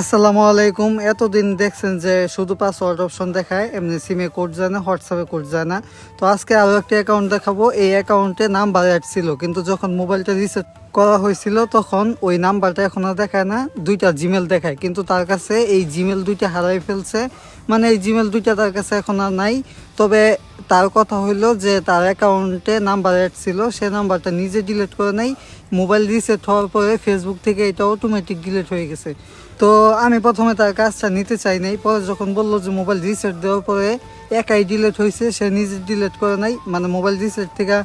আসসালামু আলাইকুম। এতদিন দেখছেন যে শুধু পাসওয়ার্ড অপশন দেখায়, এমনি সিমে কোড যায় না হোয়াটসঅ্যাপে কোড যায় না। তো আজকে আরও একটি অ্যাকাউন্ট দেখাবো। এই অ্যাকাউন্টে নাম্বার অ্যাড ছিল, কিন্তু যখন মোবাইলটা রিসেট করা হয়েছিল তখন ওই নাম্বারটা এখন আর দেখায় না, দুইটা জিমেল দেখায়। কিন্তু তার কাছে এই জিমেল দুইটা হারাই ফেলছে। মানে এই জিমেল দুইটা তার কাছে এখন আর নাই। তবে তার কথা হইল যে তার অ্যাকাউন্টে নাম্বার অ্যাড ছিল, সে নাম্বারটা নিজে ডিলিট করে নেই। মোবাইল রিসেট হওয়ার পরে ফেসবুক থেকে এটা অটোমেটিক ডিলিট হয়ে গেছে। তো আমি প্রথমে তার কাজটা নিতে চাই নাই। পরে যখন বলল যে মোবাইল রিসেট দেওয়ার পরে একাই ডিলিট হয়েছে সে নিজে ডিলিট করে নাই। মানে মোবাইল রিসেট থেকে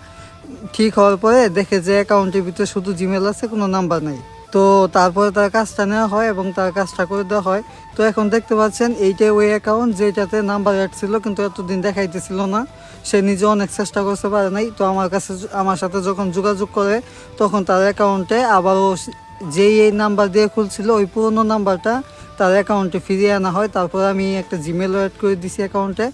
ঠিক হওয়ার পরে দেখে যে অ্যাকাউন্টের ভিতরে শুধু জিমেল আছে, কোনো নাম্বার নেই। তো তারপরে তার কাজটা নেওয়া হয় এবং তার কাজটা করে দেওয়া হয়। তো এখন দেখতে পাচ্ছেন এইটাই ওই অ্যাকাউন্ট যেটাতে নাম্বার অ্যাড ছিল, কিন্তু এতদিন দেখাইতেছিল না। সে নিজে অনেক চেষ্টা করতে পারে নাই। তো আমার কাছে আমার সাথে যখন যোগাযোগ করে, তখন তার অ্যাকাউন্টে আবারও যেই এই নাম্বার দিয়ে খুলছিল, ওই পুরনো নাম্বারটা তার অ্যাকাউন্টে ফিরিয়ে আনা হয়। তারপর আমি একটা জিমেল অ্যাড করে দিছি অ্যাকাউন্টে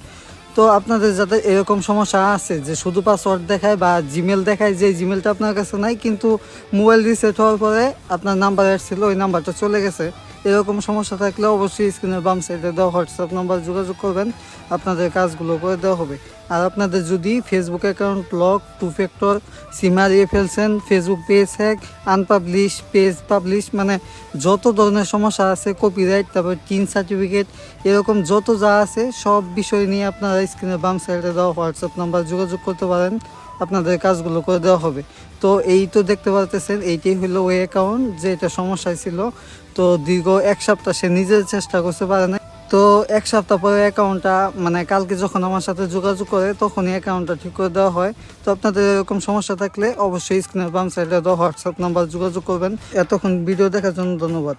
তো আপনাদের যাদের এরকম সমস্যা আছে, যে শুধু পাসওয়ার্ড দেখায় বা জিমেল দেখায়, যে জিমেলটা আপনার কাছে নাই, কিন্তু মোবাইল রিসেট হওয়ার পরে আপনার নাম্বার ছিল ওই নাম্বারটা চলে গেছে। এরকম সমস্যা থাকলে অবশ্যই স্ক্রিনের বাম সাইডে দেওয়া হোয়াটসঅ্যাপ নাম্বার যোগাযোগ করবেন। আপনাদের কাজগুলো করে দেওয়া হবে। আর আপনাদের যদি Facebook account lock two factor SIM হারিয়ে ফেলছেন Facebook page hack unpublish page publish মানে যত ধরনের সমস্যা আছে কপিরাইট তারপর টিন সার্টিফিকেট এরকম যত যা আছে, সব বিষয় নিয়ে আপনারা স্ক্রিনের বাম সাইডে দেওয়া হোয়াটসঅ্যাপ নাম্বার যোগাযোগ করতে পারেন। আপনাদের কাজগুলো করে দেওয়া হবে। তো এই তো দেখতে পারতেছেন, এইটাই হলো ওই অ্যাকাউন্ট যে এটা সমস্যায় ছিল। তো দীর্ঘ এক সপ্তাহ সে নিজের চেষ্টা করতে পারে না তো এক সপ্তাহ পরে অ্যাকাউন্টটা মানে কালকে যখন আমার সাথে যোগাযোগ করে, তখনই অ্যাকাউন্টটা ঠিক করে দেওয়া হয়। তো আপনাদের এরকম সমস্যা থাকলে অবশ্যই স্ক্রিনের বাম সাইডে দেওয়া হোয়াটসঅ্যাপ নাম্বার যোগাযোগ করবেন। এতক্ষণ ভিডিও দেখার জন্য ধন্যবাদ।